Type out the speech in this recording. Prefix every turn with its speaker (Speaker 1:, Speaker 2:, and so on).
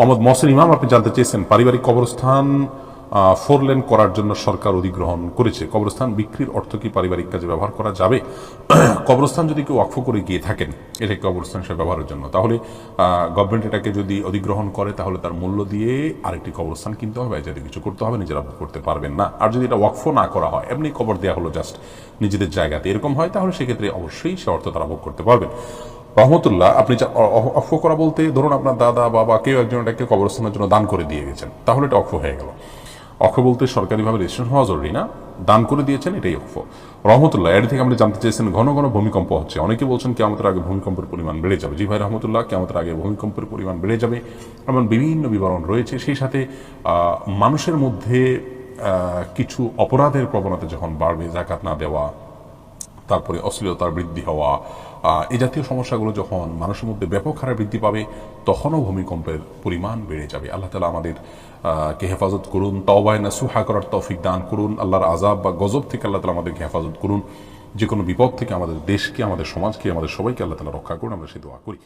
Speaker 1: মোহাম্মদ মহসিন ইমাম, আপনি জানতে চেয়েছেন পারিবারিক কবরস্থান ফোর লেন করার জন্য সরকার অধিগ্রহণ করেছে। কবরস্থান বিক্রির অর্থ কি পারিবারিক কাজে ব্যবহার করা যাবে? কবরস্থান যদি কেউ অক্ষ করে গিয়ে থাকেন এটা কবরস্থান হিসেবে ব্যবহারের জন্য। তাহলে গভর্নমেন্ট এটাকে যদি অধিগ্রহণ করে, তাহলে তার মূল্য দিয়ে আরেকটি কবরস্থান কিনতে হবে যাতে কিছু করতে হবে, নিজেরা করতে পারবেন না। আর যদি এটা ওয়াকফ না করা হয়, এমনি কবর দেওয়া হলো জাস্ট নিজেদের জায়গাতে। এরকম হয়, তাহলে সেক্ষেত্রে অবশ্যই সে অর্থ তারা ভোগ করতে পারবেন। রহমতুল্লাহ, আপনি অক্ষ করা বলতে ধরুন আপনার দাদা, বাবা কেউ একজন এটাকে কবরস্থানের জন্য দান করে দিয়ে গেছেন, তাহলে এটা অক্ষ হয়ে গেল। অক্ষ বলতে সরকারিভাবে রেজিস্ট্রেশন হওয়া জরুরি না, দান করে দিয়েছেন, এটাই অক্ষ রহমতুল্লাহ, এর থেকে আপনি জানতে চেয়েছেন ঘন ঘন ভূমিকম্প হচ্ছে, অনেকে বলছেন কি আমাদের আগে ভূমিকম্পের পরিমাণ বেড়ে যাবে। জি ভাই রহমতুল্লাহ কি আমাদের আগে ভূমিকম্পের পরিমাণ বেড়ে যাবে, এমন বিভিন্ন বিবরণ রয়েছে, সেই সাথে মানুষের মধ্যে কিছু অপরাধের প্রবণতা যখন বাড়বে, জাকাত না দেওয়া তারপরে অশ্লীলতার বৃদ্ধি হওয়া এ জাতীয় সমস্যাগুলো যখন মানুষের মধ্যে ব্যাপক হারে বৃদ্ধি পাবে, তখনও ভূমিকম্পের পরিমাণ বেড়ে যাবে। আল্লাহ তালা আমাদের কে হেফাজত করুন, তওবায় নাসুহা করার তৌফিক দান করুন, আল্লাহর আজাব বা গজব থেকে আল্লাহ তালা আমাদেরকে হেফাজত করুন। যে কোনো বিপদ থেকে আমাদের, দেশকে, আমাদের সমাজকে, আমাদের সবাইকে আল্লাহ তালা রক্ষা করুন, আমরা সে দোয়া করি।